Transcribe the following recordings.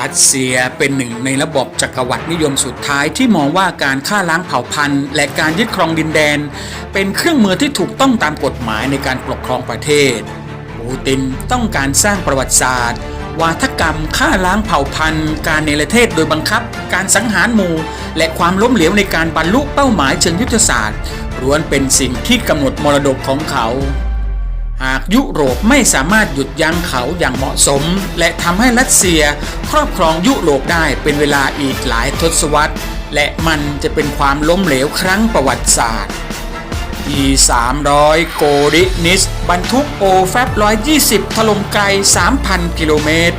รัสเซียเป็นหนึ่งในระบบจักรวรรดินิยมสุดท้ายที่มองว่าการฆ่าล้างเผ่าพันธุ์ และการยึดครองดินแดน เป็นเครื่องมือที่ถูกต้องตามกฎหมายในการปกครองประเทศ ปูตินต้องการสร้างประวัติศาสตร์ วาทกรรมฆ่าล้างเผ่าพันธุ์ การเนรเทศโดยบังคับ การสังหารหมู่ และความล้มเหลวในการบรรลุเป้าหมายเชิงยุทธศาสตร์ล้วนเป็นสิ่งที่กำหนดมรดกของเขา หากยุโรปไม่สามารถหยุดยั้งเขาอย่างเหมาะสม และทำให้รัสเซียครอบครองยุโรปได้เป็นเวลาอีกหลายทศวรรษ และมันจะเป็นความล้มเหลวครั้งประวัติศาสตร์ E 300 โกรินิส บรรทุกโอแฟบ120 ถล่มไกล 3,000 กิโลเมตร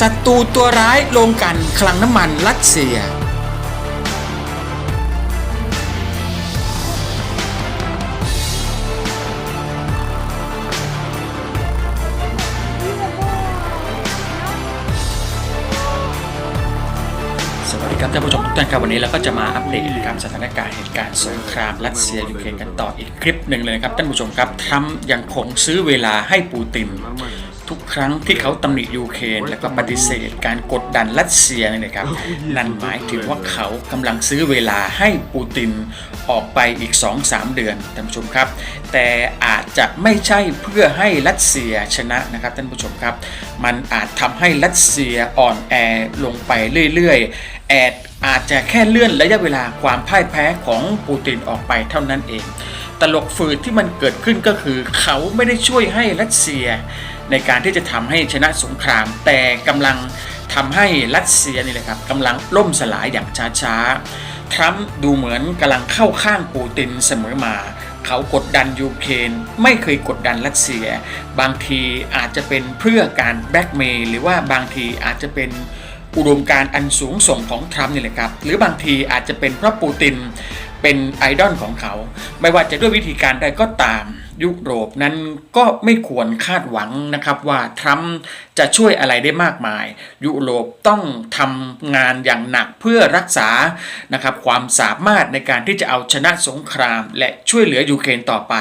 ศัตรูตัวร้ายลงกันคลังน้ำมันรัสเซีย ท่านผู้ชมทุกท่านครับวันนี้เราก็จะมาอัปเดตการสถานการณ์เหตุการณ์สงครามรัสเซียยูเครนกันต่ออีกคลิปหนึ่งเลยนะครับท่านผู้ชมครับทรัมป์ยังคงซื้อเวลาให้ปูตินทุกครั้งที่เขาตำหนิยูเครนและก็ปฏิเสธการกดดันรัสเซียเนี่ยนะครับ นั่นหมายถึงว่าเขากำลังซื้อเวลาให้ปูตินออกไปอีก 2-3 เดือนท่านผู้ชมครับ แต่อาจจะไม่ใช่เพื่อให้รัสเซียชนะนะครับท่านผู้ชมครับ มันอาจทำให้รัสเซียอ่อนแอลงไปเรื่อยๆ แอดอาจจะแค่เลื่อนระยะเวลาความพ่ายแพ้ของปูตินออกไปเท่านั้นเอง ตลกฝืดที่มันเกิดขึ้นก็คือ เขาไม่ได้ช่วยให้รัสเซีย ในการที่จะทำให้ชนะสงคราม แต่กำลังทำให้รัสเซียนี่แหละครับกำลังล่มสลายอย่างช้าๆ ทรัมป์ดูเหมือนกำลังเข้าข้างปูตินเสมอมาเขากดดันยูเครนไม่เคยกดดันรัสเซีย บางทีอาจจะเป็นเพื่อการแบล็กเมย์หรือว่าบางทีอาจจะเป็น อุดมการณ์อันสูงส่งของทรัมป์นี่แหละครับ หรือบางทีอาจจะเป็นเพราะปูตินเป็นไอดอลของเขา ไม่ว่าจะด้วยวิธีการใดก็ตามยุโรปนั้นก็ไม่ควรคาดหวังนะครับว่าทรัมป์จะช่วยอะไรได้มากมาย ยุโรปต้องทำงานอย่างหนักเพื่อรักษานะครับความสามารถในการที่จะเอาชนะสงคราม และช่วยเหลือยูเครนต่อไป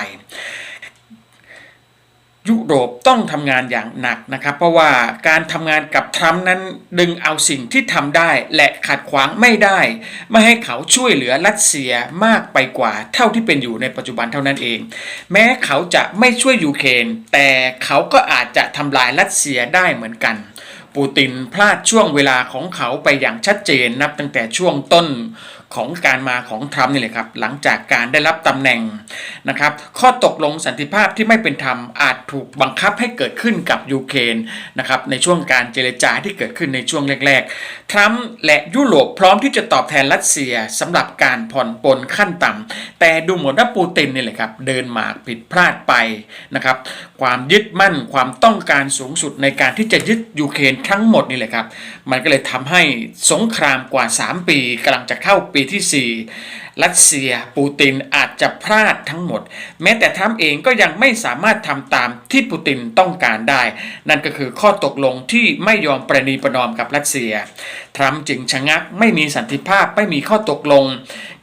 ยุโรปต้องทำงานอย่างหนักนะครับ เพราะว่าการทำงานกับทรัมป์นั้นดึงเอาสิ่งที่ทำได้และขัดขวางไม่ได้ ไม่ให้เขาช่วยเหลือรัสเซียมากไปกว่าเท่าที่เป็นอยู่ในปัจจุบันเท่านั้นเอง แม้เขาจะไม่ช่วยยูเครนแต่เขาก็อาจจะทำลายรัสเซียได้เหมือนกันปูตินพลาดช่วงเวลาของเขาไปอย่างชัดเจนนับตั้งแต่ช่วงต้น ของการมาของทรัมป์นี่เลยครับ หลังจากการได้รับตำแหน่งนะครับ ข้อตกลงสันติภาพที่ไม่เป็นธรรมอาจถูกบังคับให้เกิดขึ้นกับยูเครนนะครับในช่วงการเจรจาที่เกิดขึ้นในช่วงแรกๆทรัมป์และยุโรปพร้อมที่จะตอบแทนรัสเซียสำหรับการผ่อนปลนขั้นต่ำ แต่ดูเหมือนว่าปูตินนี่แหละครับเดินหมากผิดพลาดไปนะครับความยึดมั่นความต้องการสูงสุดในการที่จะยึดยูเครนทั้งหมดนี่แหละครับมันก็เลยทำให้สงครามกว่า 3 ปีกำลังจะเข้าปีที่ 4 รัสเซียปูตินอาจจะพลาดทั้งหมด แม้แต่ทรัมป์เองก็ยังไม่สามารถทำตามที่ปูตินต้องการได้ นั่นก็คือข้อตกลงที่ไม่ยอมประนีประนอมกับรัสเซีย ทรัมป์จึงชะงักไม่มีสันติภาพไม่มีข้อตกลง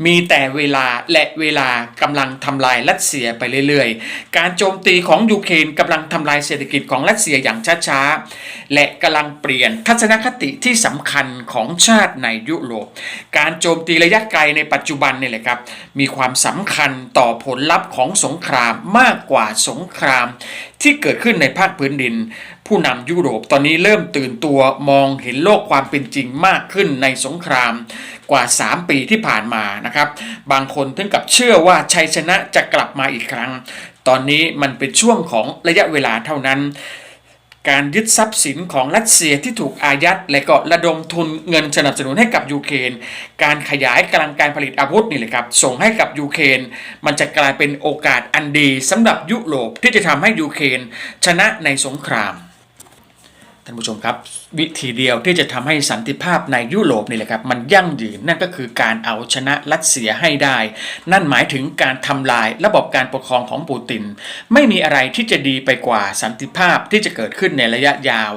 มีแต่เวลาและเวลากำลังทำลายรัสเซียไปเรื่อยๆ การโจมตีของยูเครนกำลังทำลายเศรษฐกิจของรัสเซียอย่างช้าๆ และกำลังเปลี่ยนทัศนคติที่สำคัญของชาติในยุโรป การโจมตีระยะไกลในปัจจุบันนี่แหละครับ มีความสำคัญต่อผลลัพธ์ของสงครามมากกว่าสงคราม ที่เกิดขึ้นในภาคพื้นดิน ผู้นำยุโรปตอนนี้เริ่มตื่นตัวมองเห็นโลกความเป็นจริงมากขึ้นในสงครามกว่า 3 ปีที่ผ่านมานะครับ บางคนถึงกับเชื่อว่าชัยชนะจะกลับมาอีกครั้ง ตอนนี้มันเป็นช่วงของระยะเวลาเท่านั้น การยึดทรัพย์สินของรัสเซียที่ถูกอายัด และก็ระดมทุนเงินสนับสนุนให้กับยูเครนการขยายกำลังการผลิตอาวุธนี่แหละครับ ส่งให้กับยูเครนมันจะกลายเป็นโอกาสอันดีสำหรับยุโรปที่จะทำให้ยูเครนชนะในสงคราม ท่านผู้ชมครับ วิธีเดียวที่จะทำให้สันติภาพในยุโรปนี่แหละครับมันยั่งยืนนั่นก็คือการเอาชนะรัสเซียให้ได้ นั่นหมายถึงการทำลายระบบการปกครองของปูติน ไม่มีอะไรที่จะดีไปกว่าสันติภาพที่จะเกิดขึ้นในระยะยาว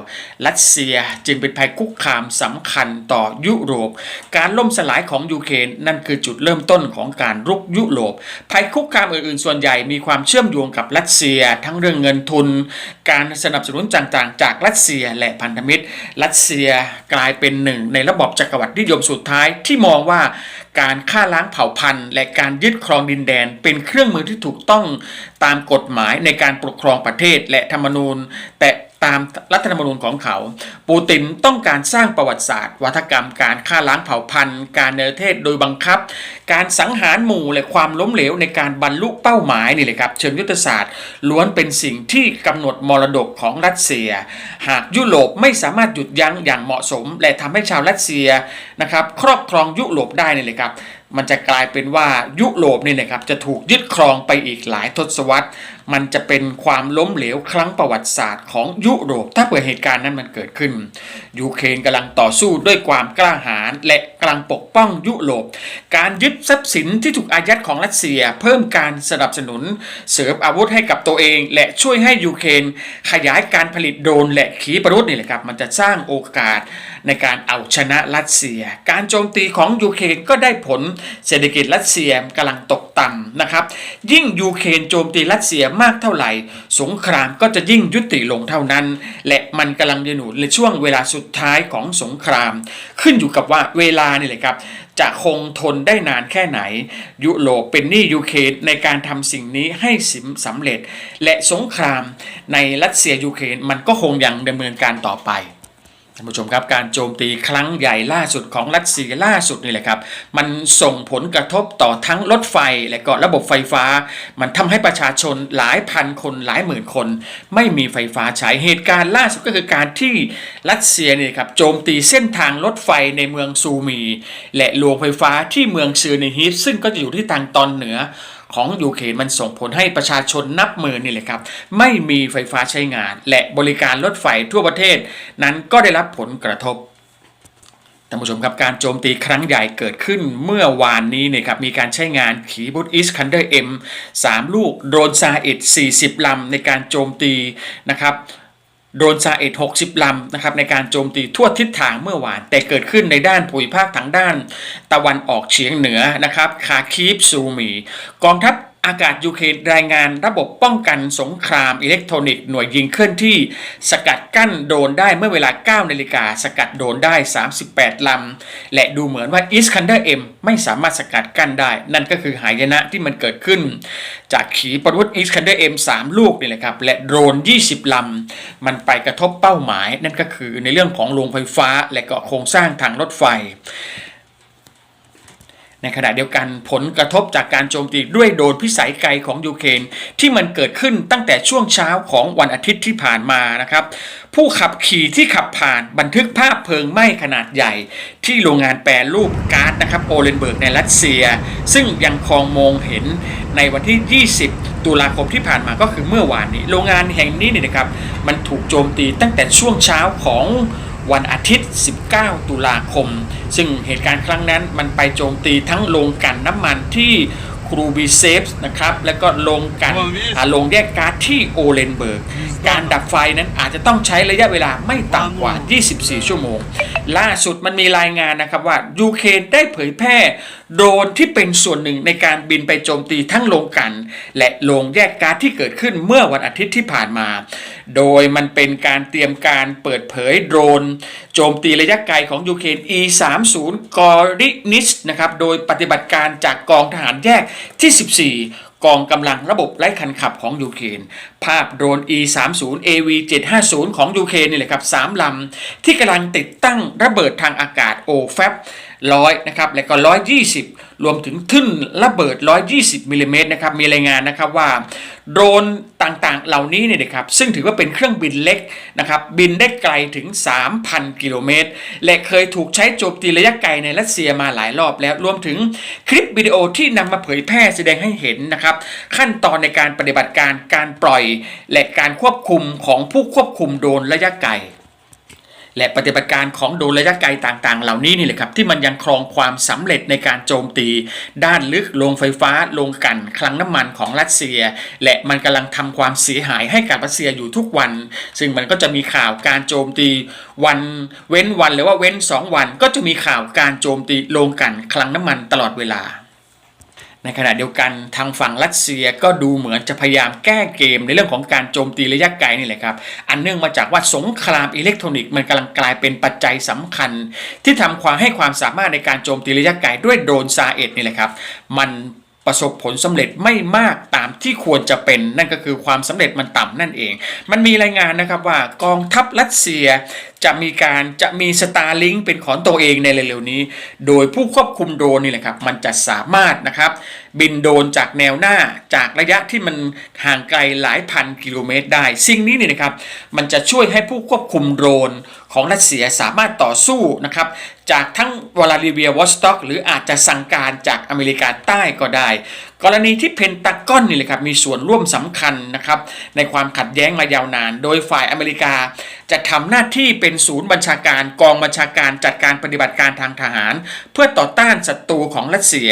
รัสเซียจึงเป็นภัยคุกคามสำคัญต่อยุโรป การล่มสลายของยูเครนนั่นคือจุดเริ่มต้นของการรุกยุโรป ภัยคุกคามอื่นๆ ส่วนใหญ่มีความเชื่อมโยงกับรัสเซีย ทั้งเรื่องเงินทุน การสนับสนุนต่างๆ จากรัสเซียและพันธมิตรรัสเซียกลายเป็นหนึ่งในระบบจักรวรรดินิยมสุดท้ายที่มองว่าการฆ่าล้างเผ่าพันธุ์ และการยึดครองดินแดน เป็นเครื่องมือที่ถูกต้องตามกฎหมายในการปกครองประเทศและธรรมนูญ แต่ ตามรัฐธรรมนูญของเขา ปูตินต้องการสร้างประวัติศาสตร์ วัฒกรรมการฆ่าล้างเผ่าพันธุ์ การเนรเทศโดยบังคับ การสังหารหมู่และความล้มเหลวในการบรรลุเป้าหมายนี่เลยครับ เชิงยุทธศาสตร์ ล้วนเป็นสิ่งที่กำหนดมรดกของรัสเซีย หากยุโรปไม่สามารถหยุดยั้งอย่างเหมาะสม และทำให้ชาวรัสเซียนะครับครอบครองยุโรปได้นี่เลยครับ มันจะกลายเป็นว่ายุโรปนี่นะครับจะถูกยึดครองไปอีกหลายทศวรรษ มันจะเป็นความล้มเหลวครั้งประวัติศาสตร์ของยุโรป ถ้าเปิดเหตุการณ์นั้นมันเกิดขึ้น ยูเครนกำลังต่อสู้ด้วยความกล้าหาญและกำลังปกป้องยุโรป การยึดทรัพย์สินที่ถูกอายัดของรัสเซีย เพิ่มการสนับสนุน เสริมอาวุธให้กับตัวเอง และช่วยให้ยูเครนขยายการผลิตโดรนและขีปนาวุธนี่แหละครับมันจะสร้างโอกาสในการเอาชนะรัสเซีย การโจมตีของยูเครนก็ได้ผลเศรษฐกิจรัสเซียกำลังตกต่ำนะครับ ยิ่งยูเครนโจมตีรัสเซียมากเท่าไหร่ สงครามก็จะยิ่งยุติลงเท่านั้น และมันกำลังจะหนุนในช่วงเวลาสุดท้ายของสงคราม ขึ้นอยู่กับว่าเวลานี่แหละครับจะคงทนได้นานแค่ไหน ยุโรปเป็นหนี้ยูเครนในการทำสิ่งนี้ให้สำเร็จ และสงครามในรัสเซียยูเครนมันก็คงยังดำเนินการต่อไป ท่านผู้ชมครับการโจมตีครั้งใหญ่ล่าสุดของรัสเซียล่าสุดนี่แหละครับ มันส่งผลกระทบต่อทั้งรถไฟและก็ระบบไฟฟ้า มันทำให้ประชาชนหลายพันคนหลายหมื่นคน ไม่มีไฟฟ้าใช้เหตุการณ์ล่าสุดก็คือการที่รัสเซียเนี่ยครับโจมตีเส้นทางรถไฟในเมืองซูมี และโรงไฟฟ้าที่เมืองซือนิฮิฟซึ่งก็จะอยู่ที่ทางตอนเหนือ ของยูเครนมันส่งผลให้ประชาชนนับหมื่นนี่แหละครับ ไม่มีไฟฟ้าใช้งาน และบริการรถไฟทั่วประเทศ นั้นก็ได้รับผลกระทบท่านผู้ชมครับการโจมตีครั้งใหญ่เกิดขึ้นเมื่อวานนี้เนี่ยครับมีการใช้งานขีปนาวุธอิสคันเดอร์เอ็มสามลูกโดรนซาเอ็ด40 ลำในการโจมตีนะครับ โดนซาเอ็ด60 ลำนะครับในการโจมตีทั่วทิศทางเมื่อวาน แต่เกิดขึ้นในด้านภูมิภาคทางด้าน ตะวันออกเฉียงเหนือนะครับคาคีฟซูมี กองทัพ อากาศยูเครนรายงานระบบป้องกันสงครามอิเล็กทรอนิกส์หน่วยยิงเคลื่อนที่สกัดกั้นโดนได้เมื่อเวลา 9 นาฬิกาสกัดโดนได้ 38 ลำ และดูเหมือนว่าอิสคันเดอร์เอ็มไม่สามารถสกัดกั้นได้ นั่นก็คือหายนะที่มันเกิดขึ้น จากขีปนาวุธอิสคันเดอร์เอ็ม3ลูกนี่แหละครับและโดรน 20 ลำ มันไปกระทบเป้าหมาย นั่นก็คือในเรื่องของโรงไฟฟ้าและก็โครงสร้างทางรถไฟ ในขณะเดียวกันผลกระทบจากการโจมตีด้วยโดรนพิสัยไกลของยูเครนที่มันเกิดขึ้นตั้งแต่ช่วงเช้าของวันอาทิตย์ที่ผ่านมานะครับ ผู้ขับขี่ที่ขับผ่านบันทึกภาพเพลิงไหม้ขนาดใหญ่ ที่โรงงานแปรรูปก๊าซนะครับโอเลนเบิร์กในรัสเซีย ซึ่งยังคองมองเห็นในวันที่ 20 ตุลาคมที่ผ่านมาก็คือเมื่อวานนี้ โรงงานแห่งนี้เนี่ยนะครับมันถูกโจมตีตั้งแต่ช่วงเช้าของ วันอาทิตย์ 19 ตุลาคม ซึ่งเหตุการณ์ครั้งนั้นมันไปโจมตีทั้งโรงกลันน้ำมันที่ครูบีเซฟนะครับ แล้วก็โรงกลันอ่าโรงแยกก๊าซที่โอเลนเบิร์ก การดับไฟนั้นอาจจะต้องใช้ระยะเวลาไม่ต่ำกว่า 24 ชั่วโมง ล่าสุดมันมีรายงานนะครับว่ายูเครนได้เผยแพร่โดรนที่เป็นส่วนหนึ่งในการบินไปโจมตีทั้งโรงกัน และโรงแยกก๊าซที่เกิดขึ้นเมื่อวันอาทิตย์ที่ผ่านมา โดยมันเป็นการเตรียมการเปิดเผยโดรน โจมตีระยะไกลของยูเครน E30 กอรินิสนะครับโดยปฏิบัติการจากกองทหารแยกที่ 14กองกำลังระบบไร้คันขับของยูเครนภาพโดรน E30 AV 750 ของยูเครนนี่แหละครับ3ลำที่กำลังติดตั้งระเบิดทางอากาศ OFAB ร้อยนะครับและก็120รวมถึงทึ่นระเบิด120มิลลิเมตรนะครับมีรายงานนะครับว่าโดรนต่างๆเหล่านี้เนี่ยนะครับซึ่งถือว่าเป็นเครื่องบินเล็กนะครับบินได้ไกลถึง 3,000 กิโลเมตร และเคยถูกใช้โจมตีระยะไกลในรัสเซียมาหลายรอบแล้วรวมถึงคลิปวิดีโอที่นำมาเผยแพร่แสดงให้เห็นนะครับขั้นตอนในการปฏิบัติการการปล่อย และการควบคุมของผู้ควบคุมโดรนระยะไกล และปฏิบัติการของโดรนระยะไกลต่างๆ เหล่านี้นี่แหละครับที่มันยังครองความสำเร็จในการโจมตี ด้านลึกโรงไฟฟ้าโรงกันคลังน้ำมันของรัสเซีย และมันกำลังทำความเสียหายให้กับรัสเซียอยู่ทุกวัน ซึ่งมันก็จะมีข่าวการโจมตีวันเว้นวันหรือว่าเว้น 2 วัน ก็จะมีข่าวการโจมตีโรงกันคลังน้ำมันตลอดเวลา ในขณะเดียวกันทางฝั่งรัสเซียก็ดูเหมือนจะพยายามแก้เกมในเรื่องของการโจมตีระยะไกลนี่แหละครับ อันเนื่องมาจากว่าสงครามอิเล็กทรอนิกส์มันกำลังกลายเป็นปัจจัยสำคัญ ที่ทำความให้ความสามารถในการโจมตีระยะไกลด้วยโดรนซาเอ็ดนี่แหละครับ มันประสบผลสำเร็จไม่มากตามที่ควรจะเป็น นั่นก็คือความสำเร็จมันต่ำนั่นเอง มันมีรายงานนะครับว่ากองทัพรัสเซียจะมีการจะมีสตาร์ลิงเป็นของตัวเองในเร็วๆนี้ โดยผู้ควบคุมโดรนนี่แหละครับมันจะสามารถนะครับบินโดรนจากแนวหน้าจากระยะที่มันห่างไกลหลายพันกิโลเมตรได้ สิ่งนี้นี่นะครับมันจะช่วยให้ผู้ควบคุมโดรนของรัสเซียสามารถต่อสู้นะครับจากทั้งวลาดิเวียวอสต็อก หรืออาจจะสั่งการจากอเมริกาใต้ก็ได้ กรณีที่เพนตากอนนี่แหละครับมีส่วนร่วมสำคัญนะครับในความขัดแย้งมายาวนาน โดยฝ่ายอเมริกาจะทำหน้าที่เป็นศูนย์บัญชาการกองบัญชาการจัดการปฏิบัติการทางทหาร เพื่อต่อต้านศัตรูของรัสเซีย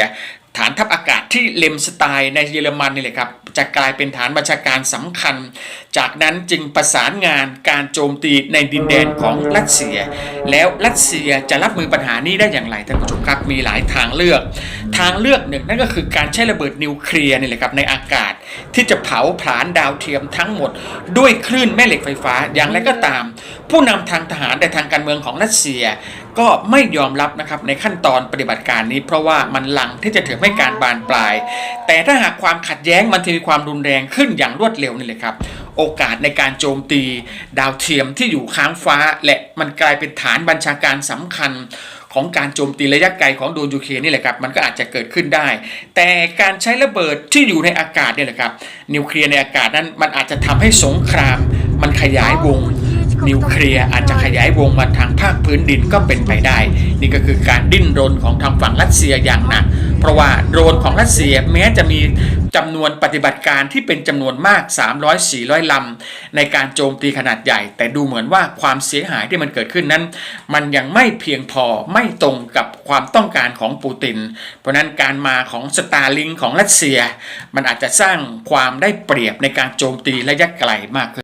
ฐานทัพอากาศที่เลมสไตน์ในเยอรมันนี่แหละครับจะกลายเป็นฐานบัญชาการสำคัญ จากนั้นจึงประสานงานการโจมตีในดินแดนของรัสเซีย แล้วรัสเซียจะรับมือปัญหานี้ได้อย่างไรท่านผู้ชมครับมีหลายทางเลือก ทางเลือกหนึ่งนั่นก็คือการใช้ระเบิดนิวเคลียร์นี่แหละครับในอากาศที่จะเผาผลาญดาวเทียมทั้งหมด ด้วยคลื่นแม่เหล็กไฟฟ้าอย่างไรก็ตาม ผู้นำทางทหารแต่ทางการเมืองของรัสเซีย ก็ไม่ยอมรับนะครับในขั้นตอนปฏิบัติการนี้ เพราะว่ามันหลังที่จะถึงให้การบานปลาย แต่ถ้าหากความขัดแย้งมันทวีความรุนแรงขึ้นอย่างรวดเร็วนี่เลยครับโอกาสในการโจมตี ดาวเทียมที่อยู่ค้างฟ้า และมันกลายเป็นฐานบัญชาการสำคัญของการโจมตีระยะไกลของโดนยูเคนนี่แหละครับมันก็อาจจะเกิดขึ้นได้ แต่การใช้ระเบิดที่อยู่ในอากาศเนี่ยแหละครับนิวเคลียร์ในอากาศนั้นมันอาจจะทำให้สงครามมันขยายวง นิวเคลียร์อาจจะขยายวงมาทางภาคพื้นดินก็เป็นไปได้ นี่ก็คือการดิ้นรนของทางฝั่งรัสเซียอย่างหนักเพราะว่าโดรนของรัสเซียแม้จะมีจำนวนปฏิบัติการที่เป็นจำนวนมาก 300-400 ลำในการโจมตีขนาดใหญ่ แต่ดูเหมือนว่าความเสียหายที่มันเกิดขึ้นนั้น มันยังไม่เพียงพอไม่ตรงกับความต้องการของปูติน เพราะนั้นการมาของสตาลิงของรัสเซีย มันอาจจะสร้างความได้เปรียบในการโจมตีระยะไกลมากขึ้น